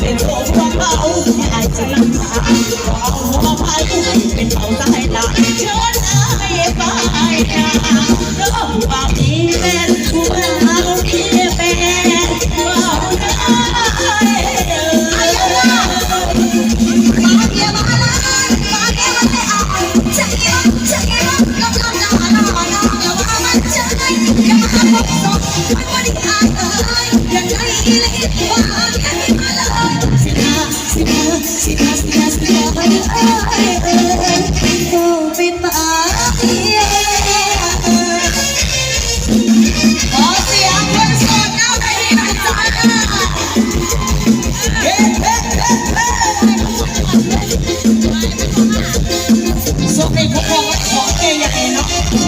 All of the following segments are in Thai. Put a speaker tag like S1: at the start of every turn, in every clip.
S1: เป็นโชคของเขาที่อายจะนำพาขอหัวภัยเป็นเบาสายตาเชิญอายไปนะเริ่มว่ามีเป็นผู้ สินาไปเอ้โอ้เป็นตาเอีย
S2: ขอเสียงคนโอาไปให้หน่อยจ้า
S1: เฮ้เฮ้เฮ้เฮ้ส่งให้พวกเรางเนาะ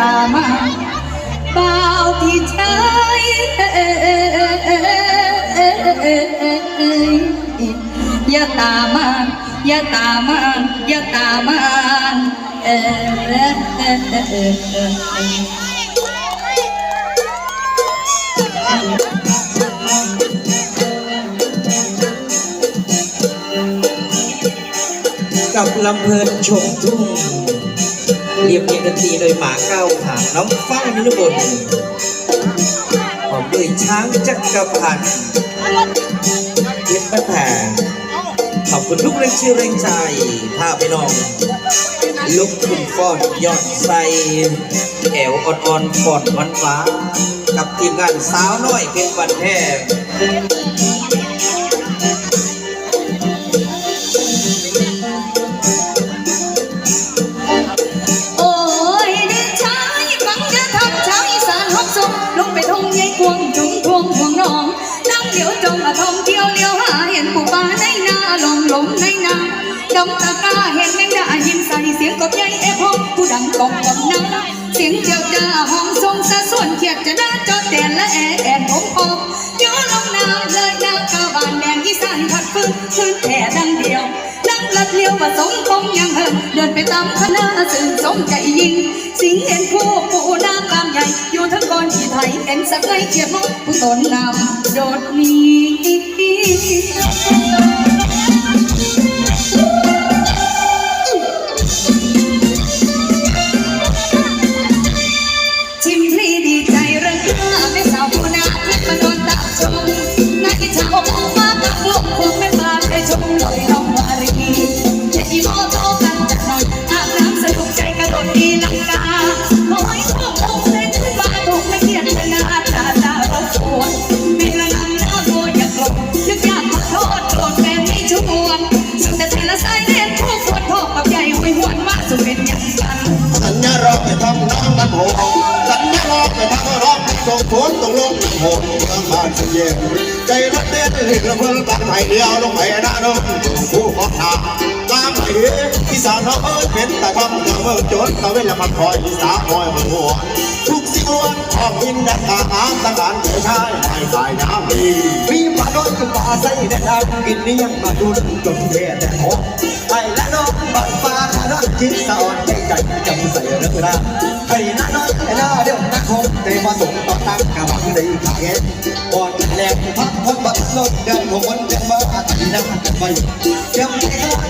S1: ตามาบ่าวที่
S2: ชายอย่าตามาอย่าตามาอย่าตามมาเออ
S3: กับลำเพลินชมทุ่ง เรียบเรียงดนตรีโดยหมาเก้าหางน้องฟ้านิรบนพร้อมด้วยช้างจักรพันธ์เพชรบ้านแพงขอบคุณทุกแรงเชียร์แรงใจพาไปน้อง ลุกขึ้นฟอนยอดใส่แอวอ่อนๆฟอนวานฟ้า กับทีมงานสาวน้อยเพชรบ้านแพ ง
S2: ตะกร้าเห็นแมงดายิ้มใส่เสียงกบใหญ่เอฟห้องผู้ดังกองกำนังเสียงเจ้าจ้าห้องทรงสะส่วนเขียดจะน่าจอดแต่ละแอแอนผมออกย้อนลงน้ำเลยน้ำกาบานแดงอีสานพัดฟื้นฟื้นแต่ดังเดียวนั่งลัดเลี้ยวผสมคงยังเหินเดินไปตามคณะสื่นสมใจยิงสิงเห็นผู้ปูน้ำกามใหญ่อยู่ทั้งกอนขี่ไทยเป็นสักไงเกียรติมกผู้ตนนำโดดหนี สุดแต่ทีละสายเล่นผู้ปวดพ่อกับใหญ่หวยหวนว่าสุดเป็นอย่างกัน
S4: สัญาร้องไปทำน้ำมันโหสัญญาร้องไปทำร้องส่งผลตกลงหดเมืองบ้านเสีย ใจรักเต้นเรื่องเพื่อนตัดไทยเดียวลงไปน้าน้องผู้ขอทางตามไปอีสานเขาเอ้ยเป็นแต่ทำกับเมือจนตะเวนละมันคอยอีสานคอยมันหัวทุกสิ่งล้วนของอินดักอาหารต่างกันเกิดชายไม่ตายน้ำดีมีป่าโดนกับป่าใส่แดดำกินนี่ยังมาดุนจนเทแต่หอไอ้ละน้องบัดฟ้าละน้องจิตสอนใจใจจำใส่เรื่องนะไอ้ละน้องไอ้ละเดี๋ยวนักคงเตะมาส่งต่อตั้งกระบังด้ขายก่อนแรกพักคนบัดรถเดินหัวคนเดินมาตีน้ำกันไปเก็บใจข้างลงน้ำ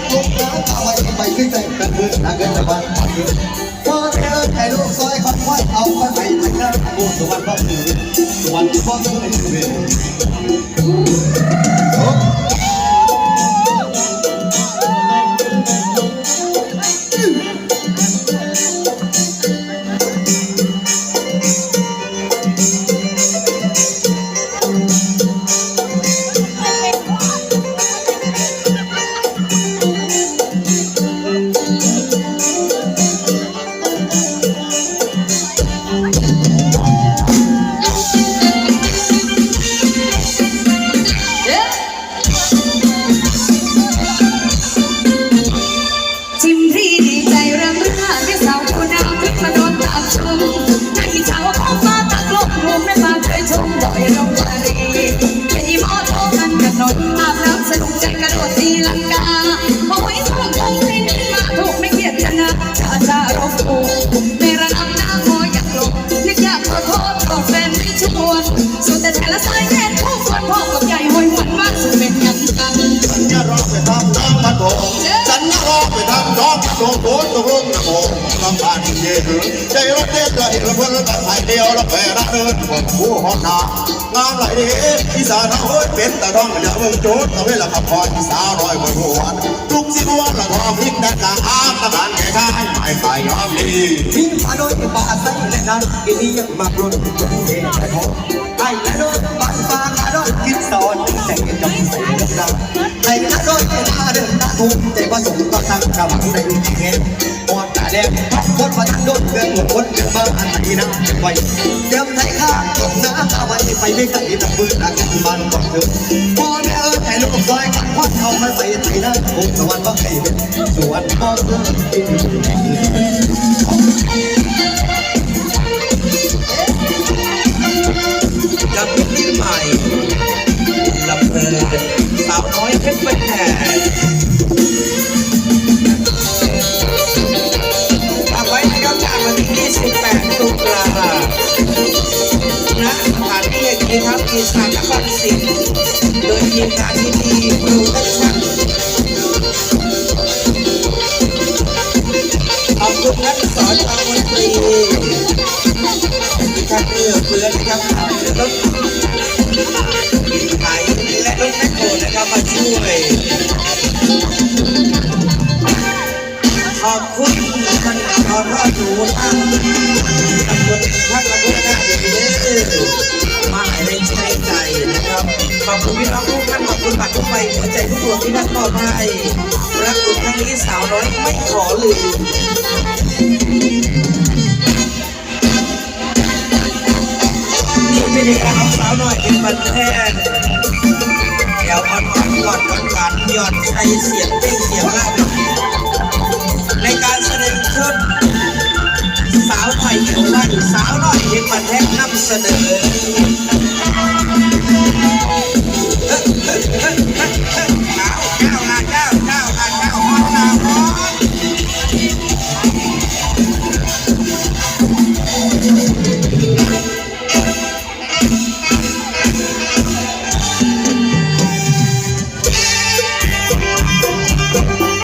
S2: Thank you. และสายแน่นคู่ควรพ่อกับใหญ่หอยหวนว่าสุดเป็นยังกัน
S4: ฉันจะรอไปทำน้ำมันโถฉันจะรอไปทำน้องมันโถโถตกลงนะโมน้ำตาลเย็นใจรถเด็ดเลยเพื่อนตัดไทยเดียวแล้วแพ้รักเดินบนผู้หอนางานไหลดีอีสานเอ้ยเป็นตาท้องเดี๋ยวเมืองโจทย์ตะเวลาขับคอยอีสานลอยบนหัวทุกสิ่งวันละทองพิมพ์แดนกลางอาตะการแก่ชา ไม่ตายยอมดีพิมพ์มาโดยป่าใสและนั้นกินนี้ยังมากรุ่นจนเทแต่ทองไอ้ละโดนบ้านฟ้าละโดนคิดสอนใจจำใส่เรื่องราวไอ้ละโดนเดินเดินตาทุ่มใจผสมก็ตั้งกำลังในเงี้ยปอดตาแดงคนมาทั้งโดนเกินหมดคนเกินมาอันไหนนะไว้เดิมไทยข้าตกน้ำเอาไว้ไปไม่ไกลตะปืนอาการบ้านก่อนเถอะพอแม่เอิญให้ ลูกซอยกันควันเอามาใส่ไทยนะคงสวรรค์ว่าใครเป็นสวรรค์พ่อเพื่อน
S3: กับพลงใหม่ลำเพลินสาวน้อยเพชรบ้านแพงฝาไว้นะครับจากวันที่28ตุลาณสถานที่แห่งนี้ครับอีสานนครศรีโดย ทีมงานที่ดีโปรดักชั่นขอบคุณนักสอนทางดนตรีท่านเอื้อเฟื้อนะครับรถไถและรถแมคโครนะครับมาช่วยขอบคุณท่านขอรอดหนูทางตำบลท่านละพุทธนาเดชมาให้ได้ใช้ใจนะครับ ขอบคุณพี่น้องทุกท่านขอบคุณบัตรทุกใบหัวใจทุกดวงที่ท่านมอบให้รักคุณครั้งนี้สาวน้อยไม่ขอลืมนี่เป็นเอกลักษณ์ของสาวน้อยเป็นบันแทนเดี๋ยวอ่อนๆก่อนหวานหย่อนใจเสียงเป้งเสียงล่าในการแสดงชุดสาวไทยเขียวไล่สาวน้อยเพียงมาแทนนำเสนอ Thank you.